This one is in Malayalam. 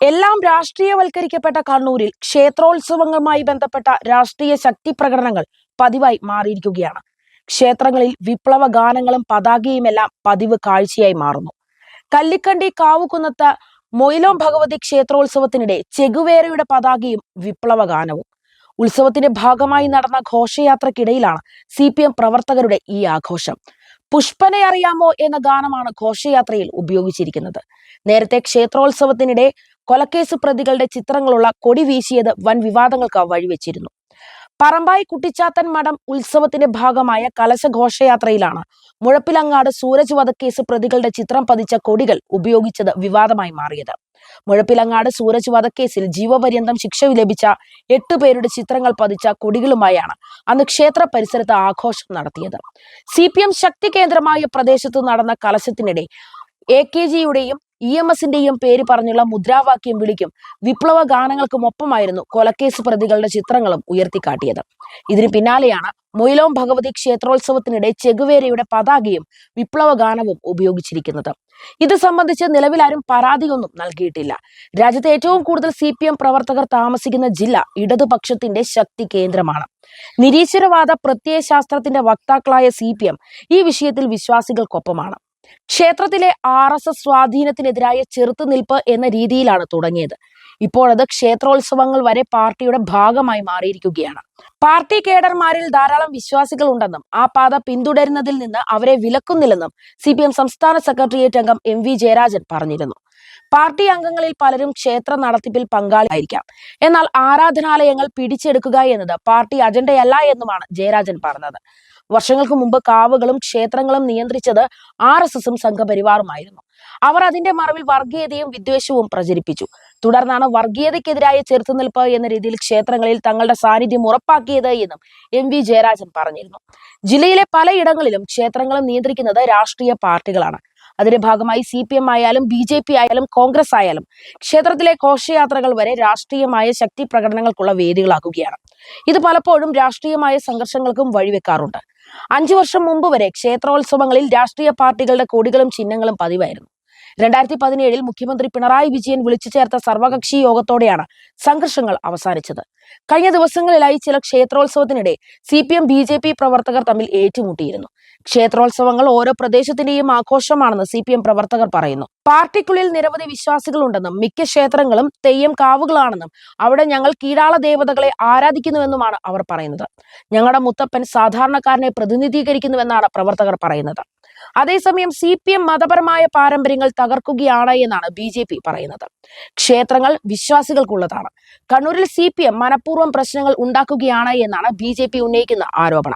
എല്ലാം രാഷ്ട്രീയവൽക്കരിക്കപ്പെട്ട കണ്ണൂരിൽ ക്ഷേത്രോത്സവങ്ങളുമായി ബന്ധപ്പെട്ട രാഷ്ട്രീയ ശക്തി പ്രകടനങ്ങൾ പതിവായി മാറിയിരിക്കുകയാണ്. ക്ഷേത്രങ്ങളിൽ വിപ്ലവ ഗാനങ്ങളും പതാകയുമെല്ലാം പതിവ് കാഴ്ചയായി മാറുന്നു. കല്ലിക്കണ്ടി കാവുകുന്നത്ത് മൊയിലോം ഭഗവതി ക്ഷേത്രോത്സവത്തിനിടെ ചെഗുവേരയുടെ പതാകയും വിപ്ലവ ഗാനവും ഉത്സവത്തിന്റെ ഭാഗമായി നടന്ന ഘോഷയാത്രക്കിടയിലാണ് സി പി എം പ്രവർത്തകരുടെ ഈ ആഘോഷം. പുഷ്പനെ അറിയാമോ എന്ന ഗാനമാണ് ഘോഷയാത്രയിൽ ഉപയോഗിച്ചിരിക്കുന്നത്. നേരത്തെ ക്ഷേത്രോത്സവത്തിനിടെ കൊലക്കേസ് പ്രതികളുടെ ചിത്രങ്ങളുള്ള കൊടി വീശിയത് വൻ വിവാദങ്ങൾക്ക് വഴിവെച്ചിരുന്നു. പറമ്പായി കുട്ടിച്ചാത്തൻ മഠം ഉത്സവത്തിന്റെ ഭാഗമായ കലശഘോഷയാത്രയിലാണ് മുഴപ്പിലങ്ങാട് സൂരജ് വധക്കേസ് പ്രതികളുടെ ചിത്രം പതിച്ച കൊടികൾ ഉപയോഗിച്ചത് വിവാദമായി മാറിയത്. മുഴപ്പിലങ്ങാട് സൂരജ് വധക്കേസിൽ ജീവപര്യന്തം ശിക്ഷ ലഭിച്ച എട്ട് പേരുടെ ചിത്രങ്ങൾ പതിച്ച കൊടികളുമായാണ് അന്ന് ക്ഷേത്ര പരിസരത്ത് ആഘോഷം നടത്തിയത്. സി പി എം ശക്തി കേന്ദ്രമായ പ്രദേശത്ത് നടന്ന കലശത്തിനിടെ എ കെ ജിയുടെയും ഇ എം എസിന്റെയും പേര് പറഞ്ഞുള്ള മുദ്രാവാക്യം വിളിക്കും. വിപ്ലവ ഗാനങ്ങൾക്കും ഒപ്പമായിരുന്നു കൊലക്കേസ് പ്രതികളുടെ ചിത്രങ്ങളും ഉയർത്തിക്കാട്ടിയത്. ഇതിന് പിന്നാലെയാണ് മൊയിലോം ഭഗവതി ക്ഷേത്രോത്സവത്തിനിടെ ചെഗുവേരയുടെ പതാകയും വിപ്ലവ ഗാനവും ഉപയോഗിച്ചിരിക്കുന്നത്. ഇത് സംബന്ധിച്ച് നിലവിലാരും പരാതിയൊന്നും നൽകിയിട്ടില്ല. രാജ്യത്തെ ഏറ്റവും കൂടുതൽ സി പി എം പ്രവർത്തകർ താമസിക്കുന്ന ജില്ല ഇടതുപക്ഷത്തിന്റെ ശക്തി കേന്ദ്രമാണ്. നിരീശ്വരവാദ പ്രത്യയശാസ്ത്രത്തിന്റെ വക്താക്കളായ സി പി എം ഈ വിഷയത്തിൽ വിശ്വാസികൾക്കൊപ്പമാണ്. ക്ഷേത്രത്തിലെ ആർ എസ് എസ് സ്വാധീനത്തിനെതിരായ ചെറുത്തുനിൽപ്പ് എന്ന രീതിയിലാണ് തുടങ്ങിയത്. ഇപ്പോഴത് ക്ഷേത്രോത്സവങ്ങൾ വരെ പാർട്ടിയുടെ ഭാഗമായി മാറിയിരിക്കുകയാണ്. പാർട്ടി കേഡർമാരിൽ ധാരാളം വിശ്വാസികൾ ഉണ്ടെന്നും ആ പാത പിന്തുടരുന്നതിൽ നിന്ന് അവരെ വിലക്കുന്നില്ലെന്നും സി പി എം സംസ്ഥാന സെക്രട്ടേറിയറ്റ് അംഗം എം വി ജയരാജൻ പറഞ്ഞിരുന്നു. പാർട്ടി അംഗങ്ങളിൽ പലരും ക്ഷേത്ര നടത്തിപ്പിൽ പങ്കാളിയായിരിക്കാം. എന്നാൽ ആരാധനാലയങ്ങൾ പിടിച്ചെടുക്കുക എന്നത് പാർട്ടി അജണ്ടയല്ല എന്നുമാണ് ജയരാജൻ പറഞ്ഞത്. വർഷങ്ങൾക്ക് മുമ്പ് കാവുകളും ക്ഷേത്രങ്ങളും നിയന്ത്രിച്ചത് ആർ എസ് എസും സംഘപരിവാറുമായിരുന്നു. അവർ അതിന്റെ മറവിൽ വർഗീയതയും വിദ്വേഷവും പ്രചരിപ്പിച്ചു. തുടർന്നാണ് വർഗീയതയ്ക്കെതിരായ ചെറുത്തുനിൽപ്പ് എന്ന രീതിയിൽ ക്ഷേത്രങ്ങളിൽ തങ്ങളുടെ സാന്നിധ്യം ഉറപ്പാക്കിയത് എന്നും എം വി ജയരാജൻ പറഞ്ഞിരുന്നു. ജില്ലയിലെ പലയിടങ്ങളിലും ക്ഷേത്രങ്ങളും നിയന്ത്രിക്കുന്നത് രാഷ്ട്രീയ പാർട്ടികളാണ്. അതിന്റെ ഭാഗമായി സി പി എം ആയാലും ബി ജെ പി ആയാലും കോൺഗ്രസ് ആയാലും ക്ഷേത്രത്തിലെ ഘോഷയാത്രകൾ വരെ രാഷ്ട്രീയമായ ശക്തി പ്രകടനങ്ങൾക്കുള്ള വേദികളാക്കുകയാണ് ഇത് പലപ്പോഴും രാഷ്ട്രീയമായ സംഘർഷങ്ങൾക്കും വഴിവെക്കാറുണ്ട്. അഞ്ചു വർഷം മുമ്പ് വരെ ക്ഷേത്രോത്സവങ്ങളിൽ രാഷ്ട്രീയ പാർട്ടികളുടെ കൊടികളും ചിഹ്നങ്ങളും പതിവായിരുന്നു. രണ്ടായിരത്തി പതിനേഴിൽ മുഖ്യമന്ത്രി പിണറായി വിജയൻ വിളിച്ചു ചേർത്ത സർവകക്ഷി യോഗത്തോടെയാണ് സംഘർഷങ്ങൾ അവസാനിച്ചത്. കഴിഞ്ഞ ദിവസങ്ങളിലായി ചില ക്ഷേത്രോത്സവത്തിനിടെ C P M B J P പ്രവർത്തകർ തമ്മിൽ ഏറ്റുമുട്ടിയിരുന്നു. ക്ഷേത്രോത്സവങ്ങൾ ഓരോ പ്രദേശത്തിന്റെയും ആഘോഷമാണെന്ന് സി പി എം പ്രവർത്തകർ പറയുന്നു. പാർട്ടിക്കുള്ളിൽ നിരവധി വിശ്വാസികളുണ്ടെന്നും മിക്ക ക്ഷേത്രങ്ങളും തെയ്യം കാവുകളാണെന്നും അവിടെ ഞങ്ങൾ കീഴാള ദേവതകളെ ആരാധിക്കുന്നുവെന്നുമാണ് അവർ പറയുന്നത്. ഞങ്ങളുടെ മുത്തപ്പൻ സാധാരണക്കാരനെ പ്രതിനിധീകരിക്കുന്നുവെന്നാണ് പ്രവർത്തകർ പറയുന്നത്. അതേസമയം സി പി എം മതപരമായ പാരമ്പര്യങ്ങൾ തകർക്കുകയാണ് എന്നാണ് ബി ജെ പി പറയുന്നത്. ക്ഷേത്രങ്ങൾ വിശ്വാസികൾക്കുള്ളതാണ്. കണ്ണൂരിൽ സി പി എം മനഃപൂർവം പ്രശ്നങ്ങൾ ഉണ്ടാക്കുകയാണ് എന്നാണ് ബി ജെ പി ഉന്നയിക്കുന്ന ആരോപണം.